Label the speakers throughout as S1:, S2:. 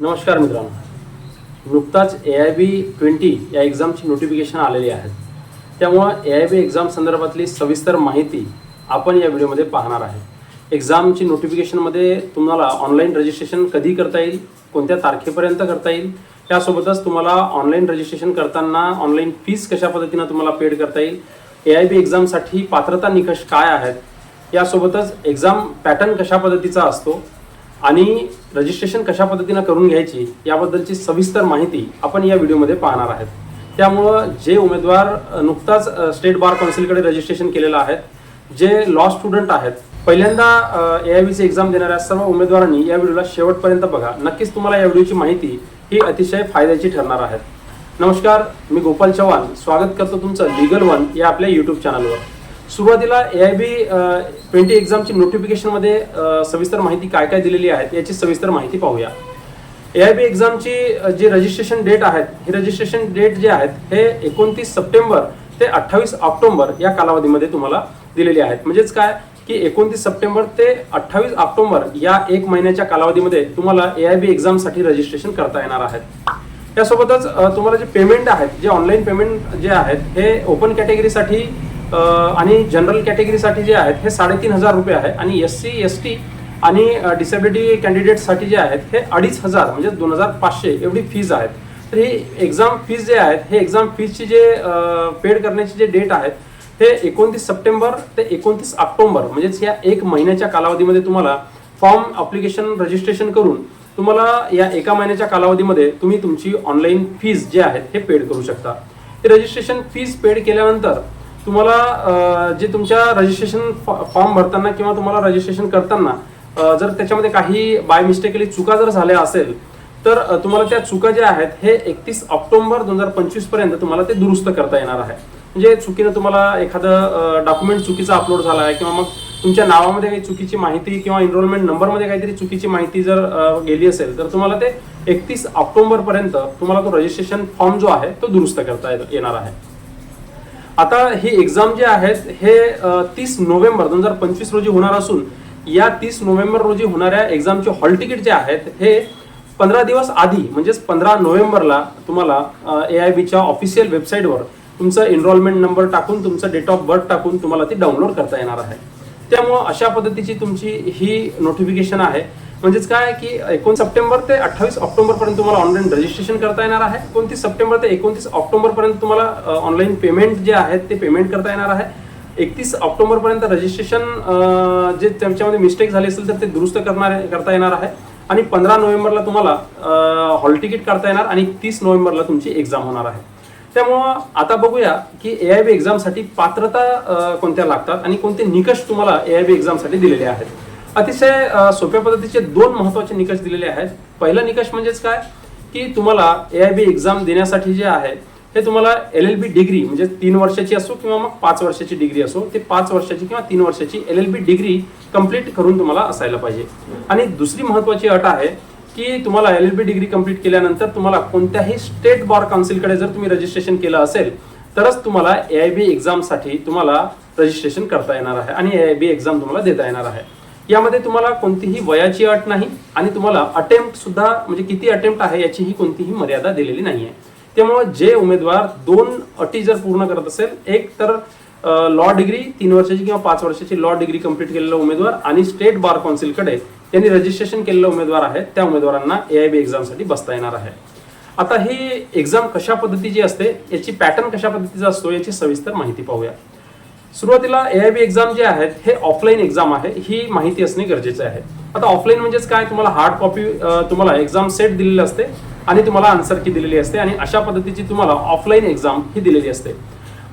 S1: नमस्कार मित्रांनो. नुकताच ए आय बी ट्वेंटी या एक्झामची नोटिफिकेशन आलेली आहेत त्यामुळं ए आय बी एक्झाम संदर्भातली सविस्तर माहिती आपण या व्हिडिओमध्ये पाहणार आहे. एक्झामची नोटिफिकेशनमध्ये तुम्हाला ऑनलाईन रजिस्ट्रेशन कधी करता येईल कोणत्या तारखेपर्यंत करता येईल त्यासोबतच तुम्हाला ऑनलाईन रजिस्ट्रेशन करताना ऑनलाईन फीस कशा पद्धतीनं तुम्हाला पेड करता येईल ए आय बी एक्झामसाठी पात्रता निकष काय आहेत यासोबतच एक्झाम पॅटर्न कशा पद्धतीचा असतो आणि रजिस्ट्रेशन कशा पद्धतीनं करून घ्यायची याबद्दलची सविस्तर माहिती आपण या व्हिडिओमध्ये पाहणार आहेत. त्यामुळं जे उमेदवार नुकताच स्टेट बार काउन्सिलकडे रजिस्ट्रेशन केलेलं आहे जे लॉ स्टुडंट आहेत पहिल्यांदा ए आय बीची एक्झाम देणाऱ्या सर्व उमेदवारांनी या व्हिडिओला शेवटपर्यंत बघा. नक्कीच तुम्हाला या व्हिडिओची माहिती ही अतिशय फायद्याची ठरणार आहे नमस्कार मी गोपाल चव्हाण. स्वागत करतो तुमचं लिगल वन या आपल्या युट्यूब चॅनलवर सुरुवातीला ए आय बी ट्वेंटी एक्झामची नोटिफिकेशनमध्ये सविस्तर माहिती काय काय दिलेली आहे याची सविस्तर माहिती पाहूया. ए आय बी एक्झामची जी रजिस्ट्रेशन डेट आहेत ही रजिस्ट्रेशन डेट जे आहेत हे एकोणतीस सप्टेंबर ते अठ्ठावीस ऑक्टोबर या कालावधीमध्ये तुम्हाला दिलेली आहेत. म्हणजेच काय? की एकोणतीस सप्टेंबर ते अठ्ठावीस ऑक्टोबर या एक महिन्याच्या कालावधीमध्ये तुम्हाला ए आय बी एक्झामसाठी रजिस्ट्रेशन करता येणार आहेत. त्यासोबतच तुम्हाला जे पेमेंट आहेत जे ऑनलाईन पेमेंट जे आहेत हे ओपन कॅटेगरीसाठी आणि जनरल कॅटेगरीसाठी जे आहेत हे साडेतीन हजार रुपये आहे. आणि एस सी एस टी आणि डिसेबिलिटी कॅन्डिडेटसाठी जे आहेत हे अडीच हजार म्हणजे दोन हजार पाचशे एवढी फीज आहेत. तर ही एक्झाम फीज जे आहेत हे एक्झाम फीजची जे पेड करण्याची जे डेट आहेत हे एकोणतीस सप्टेंबर ते एकोणतीस ऑक्टोबर म्हणजेच या एक महिन्याच्या कालावधीमध्ये तुम्हाला फॉर्म अप्लिकेशन रजिस्ट्रेशन करून तुम्हाला या एका महिन्याच्या कालावधीमध्ये तुम्ही तुमची ऑनलाईन फीज जे आहेत हे पेड करू शकता. ते रजिस्ट्रेशन फीज पेड केल्यानंतर तुम्हाला जे तुमच्या रजिस्ट्रेशन फॉर्म भरताना किंवा तुम्हाला रजिस्ट्रेशन करताना जर त्याच्यामध्ये काही बाय मिस्टेकली चुका जर झाल्या असेल तर तुम्हाला त्या चुका ज्या आहेत हे एकतीस ऑक्टोबर दोन हजार पंचवीसपर्यंत तुम्हाला ते दुरुस्त करता येणार आहे. म्हणजे चुकीनं तुम्हाला एखादं डॉक्युमेंट चुकीचा अपलोड झाला आहे किंवा मग तुमच्या नावामध्ये काही चुकीची माहिती किंवा एनरोलमेंट नंबरमध्ये काहीतरी चुकीची माहिती जर गेली असेल तर तुम्हाला ते एकतीस ऑक्टोबरपर्यंत तुम्हाला तो रजिस्ट्रेशन फॉर्म जो आहे तो दुरुस्त करता येत- येणार आहे. आता ही एक्झाम जे आहेत हे तीस नोव्हेंबर दोन हजार पंचवीस रोजी होणार असून या तीस नोव्हेंबर रोजी होणाऱ्या एक्झामचे हॉल तिकीट जे आहेत हे पंधरा दिवस आधी म्हणजेच पंधरा नोव्हेंबरला तुम्हाला ए आय बीच्या ऑफिशियल वेबसाईटवर तुमचं एनरोलमेंट नंबर टाकून तुमचं डेट ऑफ बर्थ टाकून तुम्हाला ती डाउनलोड करता येणार आहे. त्यामुळं अशा पद्धतीची तुमची ही नोटिफिकेशन आहे. म्हणजेच काय की एकोण सप्टेंबर ते अठ्ठावीस ऑक्टोबर पर्यंत तुम्हाला ऑनलाईन रजिस्ट्रेशन करता येणार आहे. एकोणतीस सप्टेंबर ते एकोणतीस ऑक्टोबर पर्यंत तुम्हाला ऑनलाईन पेमेंट जे आहेत ते पेमेंट करता येणार आहे. एकतीस ऑक्टोबर पर्यंत रजिस्ट्रेशन जे त्याच्यामध्ये मिस्टेक झाली असेल तर ते दुरुस्त करणार करता येणार आहे. आणि पंधरा नोव्हेंबरला तुम्हाला हॉल तिकीट करता येणार आणि तीस नोव्हेंबरला तुमची एक्झाम होणार आहे. त्यामुळं आता बघूया की ए आय बी एक्झामसाठी पात्रता कोणत्या लागतात आणि कोणते निकष तुम्हाला ए आय बी एक्झामसाठी दिलेले आहेत. अतिशय सोप्या पद्धतीचे दोन महत्त्वाचे निकष दिलेले आहेत. पहिला निकष म्हणजेच काय? की तुम्हाला ए आय बी एक्झाम देण्यासाठी जे आहे हे तुम्हाला एल एल बी डिग्री म्हणजे तीन वर्षाची असो किंवा मग पाच वर्षाची डिग्री असो ते पाच वर्षाची किंवा तीन वर्षाची L L B degree complete करून तुम्हाला असायला पाहिजे. आणि दुसरी महत्वाची अट आहे की तुम्हाला L L B degree complete केल्यानंतर तुम्हाला कोणत्याही स्टेट बार काउन्सिलकडे जर तुम्ही रजिस्ट्रेशन केलं असेल तरच तुम्हाला ए आय बी एक्झामसाठी तुम्हाला रजिस्ट्रेशन करता येणार आहे आणि ए आय बी एक्झाम तुम्हाला देता येणार आहे. यामध्ये तुम्हाला कोणतीही वयाची अट नाही आणि तुम्हाला अटेम्प्ट सुद्धा म्हणजे किती अटेम्प्ट आहे याचीही कोणतीही मर्यादा दिलेली नाही आहे त्यामुळे जे उमेदवार दोन अटी जर पूर्ण करत असेल एक तर लॉ डिग्री तीन वर्षाची किंवा पाच वर्षाची लॉ डिग्री कंप्लीट केलेला उमेदवार आणि स्टेट बार कौन्सिलकडे त्यांनी रजिस्ट्रेशन केलेले उमेदवार आहेत त्या उमेदवारांना ए आय बी एक्झामसाठी बसता येणार आहे. आता ही एक्झाम कशा पद्धतीची असते याची पॅटर्न कशा पद्धतीचा असतो याची सविस्तर माहिती पाहूया. सुरुवातीला ए आय बी एक्झाम जे आहेत हे ऑफलाईन एक्झाम आहे ही माहिती असणे गरजेचे आहे. आता ऑफलाईन म्हणजेच काय? तुम्हाला हार्ड कॉपी तुम्हाला एक्झाम सेट दिलेली असते आणि तुम्हाला आन्सर की दिलेली असते आणि अशा पद्धतीची तुम्हाला ऑफलाईन एक्झाम ही दिलेली असते.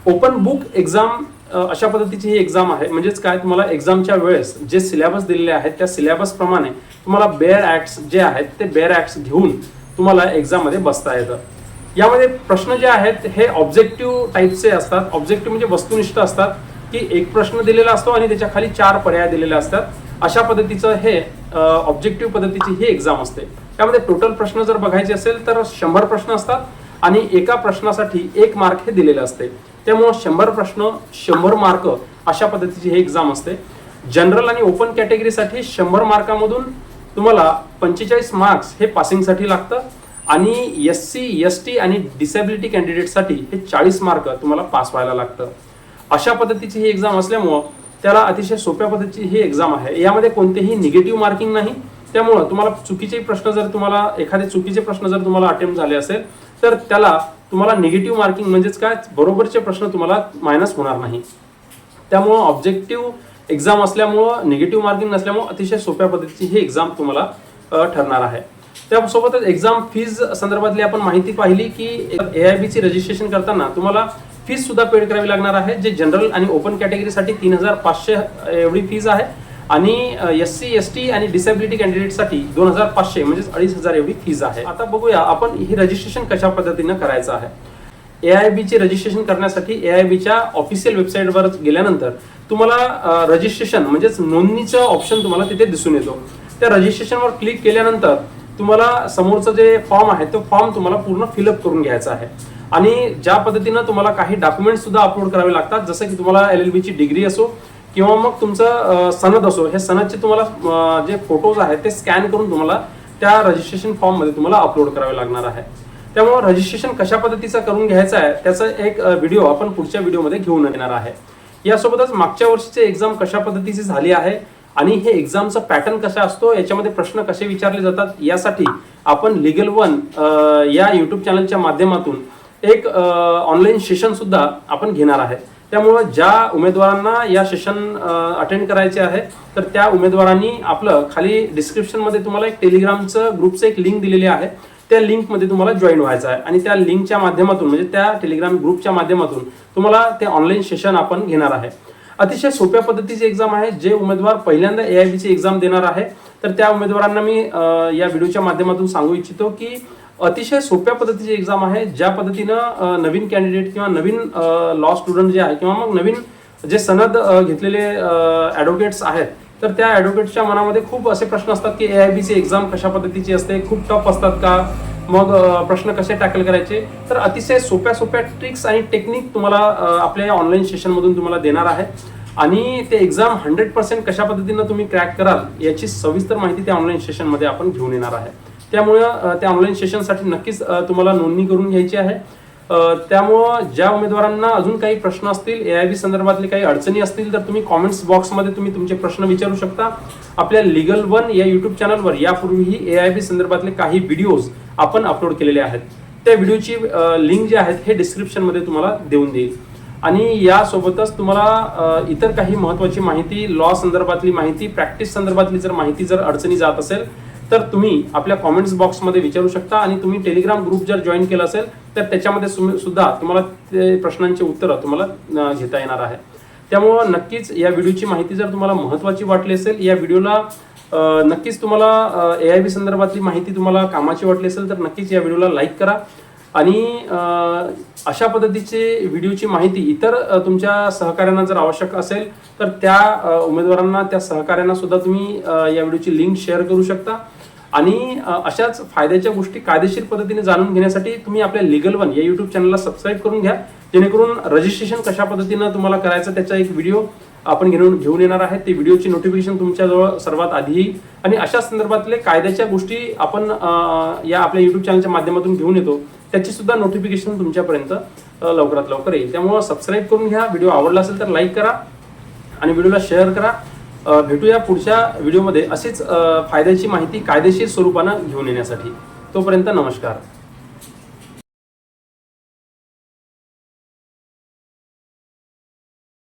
S1: ओपन बुक एक्झाम अशा पद्धतीची ही एक्झाम आहे. म्हणजेच काय? तुम्हाला एक्झामच्या वेळेस जे सिलेबस दिलेले आहेत त्या सिलेबसप्रमाणे तुम्हाला बेअर ऍक्ट्स जे आहेत ते बेअर ॲक्ट्स घेऊन तुम्हाला एक्झाममध्ये बसता येतं. यामध्ये प्रश्न जे आहेत हे ऑब्जेक्टिव्ह टाईपचे असतात. ऑब्जेक्टिव्ह म्हणजे वस्तुनिष्ठ असतात. की एक प्रश्न दिलेला असतो आणि त्याच्याखाली चार पर्याय दिलेले असतात. अशा पद्धतीचं हे ऑब्जेक्टिव्ह पद्धतीची ही एक्झाम असते. त्यामध्ये टोटल प्रश्न जर बघायचे असेल तर शंभर प्रश्न असतात आणि एका प्रश्नासाठी एक मार्क हे दिलेलं असते. त्यामुळं शंभर प्रश्न शंभर मार्क अशा पद्धतीची ही एक्झाम असते. जनरल आणि ओपन कॅटेगरीसाठी शंभर मार्कामधून तुम्हाला पंचेचाळीस मार्क्स हे पासिंगसाठी लागतं आणि एस सी एस टी आणि डिसेबिलिटी कॅन्डिडेटसाठी हे चाळीस मार्क तुम्हाला पास व्हायला लागतं. अशा पद्धतीची ही एक्झाम असल्यामुळं त्याला अतिशय सोप्या पद्धतीची ही एक्झाम आहे. यामध्ये कोणतेही निगेटिव्ह मार्किंग नाही. त्यामुळं तुम्हाला चुकीचे प्रश्न जर तुम्हाला एखादे चुकीचे प्रश्न जर तुम्हाला अटेम्प्ट झाले असेल तर त्याला तुम्हाला निगेटिव्ह मार्किंग म्हणजेच काय? बरोबरचे प्रश्न तुम्हाला मायनस होणार नाही. त्यामुळं ऑब्जेक्टिव्ह एक्झाम असल्यामुळं निगेटिव्ह मार्किंग नसल्यामुळं अतिशय सोप्या पद्धतीची ही एक्झाम तुम्हाला ठरणार आहे. त्यासोबतच एक्झाम फीज संदर्भातली आपण माहिती पाहिली की ए आय बीची रजिस्ट्रेशन करताना तुम्हाला फीज सुद्धा पेड करावी लागणार आहे. जे जनरल आणि ओपन कॅटेगरीसाठी तीन हजार पाचशे एवढी फीज आहे. आणि एस सी एस टी आणि डिसेबिलिटी कॅन्डिडेटसाठी दोन हजार पाचशे म्हणजेच अडीच हजार एवढी फीज आहे. आता बघूया आपण ही रजिस्ट्रेशन कशा पद्धतीनं करायचं आहे? ए आय बीचे रजिस्ट्रेशन करण्यासाठी ए आय बीच्या ऑफिशियल वेबसाईटवर गेल्यानंतर तुम्हाला रजिस्ट्रेशन म्हणजेच नोंदणीचं ऑप्शन तुम्हाला तिथे दिसून येतो. त्या रजिस्ट्रेशनवर क्लिक केल्यानंतर तुम्हाला समोरचं जे फॉर्म आहे तो फॉर्म तुम्हाला पूर्ण फिलअप करून घ्यायचा आहे. आणि ज्या पद्धतीनं तुम्हाला काही डॉक्युमेंट सुद्धा अपलोड करावे लागतात जसं की तुम्हाला एल एल बीची डिग्री असो किंवा मग तुमचं सनद असो हे सनदचे तुम्हाला जे फोटोज आहेत ते स्कॅन करून तुम्हाला त्या रजिस्ट्रेशन फॉर्ममध्ये तुम्हाला अपलोड करावे लागणार आहे. त्यामुळे रजिस्ट्रेशन कशा पद्धतीचं करून घ्यायचं आहे त्याचा एक व्हिडिओ आपण पुढच्या व्हिडिओमध्ये घेऊन येणार आहे. यासोबतच मागच्या वर्षीचे एक्झाम कशा पद्धतीची झाली आहे आणि हे एक्झामचा पॅटर्न कसा असतो याच्यामध्ये प्रश्न कसे विचारले जातात यासाठी आपण लिगल वन या युट्यूब चॅनलच्या माध्यमातून एक ऑनलाईन सेशन सुद्धा आपण घेणार आहे. त्यामुळं ज्या उमेदवारांना या सेशन अटेंड करायचे आहे तर त्या उमेदवारांनी आपलं खाली डिस्क्रिप्शनमध्ये तुम्हाला एक टेलिग्रामचं ग्रुपचं एक लिंक दिलेली आहे. त्या लिंकमध्ये तुम्हाला जॉईन व्हायचं आहे. आणि त्या लिंकच्या माध्यमातून म्हणजे त्या टेलिग्राम ग्रुपच्या माध्यमातून तुम्हाला ते ऑनलाईन सेशन आपण घेणार आहे. अतिशय सोप्या पद्धतीची एक्झाम आहे. जे उमेदवार पहिल्यांदा ए आय बीची एक्झाम देणार आहे तर त्या उमेदवारांना मी या व्हिडिओच्या माध्यमातून सांगू इच्छितो की अतिशय सोप्या पद्धतीची एक्झाम आहे ज्या पद्धतीनं नवीन कॅन्डिडेट किंवा नवीन लॉ स्टुडंट जे आहे किंवा मग नवीन जे सनद घेतलेले ॲडव्होकेट्स आहेत तर त्या ॲडव्होकेटच्या मनामध्ये खूप असे प्रश्न असतात की ए आय बीची एक्झाम कशा पद्धतीची असते खूप टफ असतात का? मग प्रश्न कसे टॅकल करायचे? तर अतिशय सोप्या सोप्या ट्रिक्स आणि टेक्निक तुम्हाला आपल्या या ऑनलाईन सेशनमधून तुम्हाला देणार आहे. आणि ते एक्झाम हंड्रेड पर्सेंट कशा पद्धतीनं तुम्ही क्रॅक कराल याची सविस्तर माहिती त्या ऑनलाईन सेशनमध्ये आपण घेऊन येणार आहे. त्यामुळं त्या ऑनलाईन सेशनसाठी नक्कीच तुम्हाला नोंदणी करून घ्यायची आहे. त्यामुळं ज्या उमेदवारांना अजून काही प्रश्न असतील ए आय बी संदर्भातले काही अडचणी असतील तर तुम्ही कॉमेंट्स बॉक्समध्ये तुम्ही तुमचे प्रश्न विचारू शकता. आपल्या लिगल वन या यूट्यूब चॅनलवर यापूर्वीही ए आय बी संदर्भातले काही व्हिडिओज आपण अपलोड केलेले आहेत. त्या व्हिडिओची लिंक जी आहेत हे डिस्क्रिप्शनमध्ये तुम्हाला देऊन देईल. आणि यासोबतच तुम्हाला इतर काही महत्त्वाची माहिती लॉ संदर्भातली माहिती प्रॅक्टिस संदर्भातली जर माहिती जर अडचणी जात असेल तर तुम्ही आपल्या कॉमेंट्स बॉक्समध्ये विचारू शकता आणि तुम्ही टेलिग्राम ग्रुप जर जॉईन केला असेल तर त्याच्यामध्ये सुद्धा तुम्हाला ते प्रश्नांची उत्तरं तुम्हाला घेता येणार आहे. त्यामुळं नक्कीच या व्हिडिओची माहिती जर तुम्हाला महत्त्वाची वाटली असेल या व्हिडिओला नक्कीच तुम्हाला ए आय बी संदर्भातली माहिती तुम्हाला कामाची वाटली असेल तर नक्कीच या व्हिडिओला लाईक करा. आणि अशा पद्धतीची व्हिडिओची माहिती इतर तुमच्या सहकाऱ्यांना जर आवश्यक असेल तर त्या उमेदवारांना त्या सहकाऱ्यांना सुद्धा तुम्ही या व्हिडिओची लिंक शेअर करू शकता. आणि अशाच फायद्याच्या गोष्टी कायदेशीर पद्धतीने जाणून घेण्यासाठी तुम्ही आपल्या लिगल वन या युट्यूब चॅनलला सबस्क्राईब करून घ्या. जेणेकरून रजिस्ट्रेशन कशा पद्धतीनं तुम्हाला करायचं त्याचा एक व्हिडिओ आपण घेऊन घेऊन येणार आहे. ते व्हिडिओची नोटिफिकेशन तुमच्याजवळ सर्वात आधी येईल. आणि अशा संदर्भातले कायद्याच्या गोष्टी आपण या आपल्या युट्यूब चॅनलच्या माध्यमातून घेऊन येतो. त्याची सुद्धा नोटिफिकेशन तुमच्यापर्यंत लवकरात लवकर येईल. त्यामुळं सबस्क्राईब करून घ्या. व्हिडिओ आवडला असेल तर लाईक करा. आणि व्हिडिओला शेअर करा. भेटूया पुढच्या व्हिडिओमध्ये असेच फायद्याची माहिती कायदेशीर स्वरूपानं घेऊन येण्यासाठी. तोपर्यंत नमस्कार.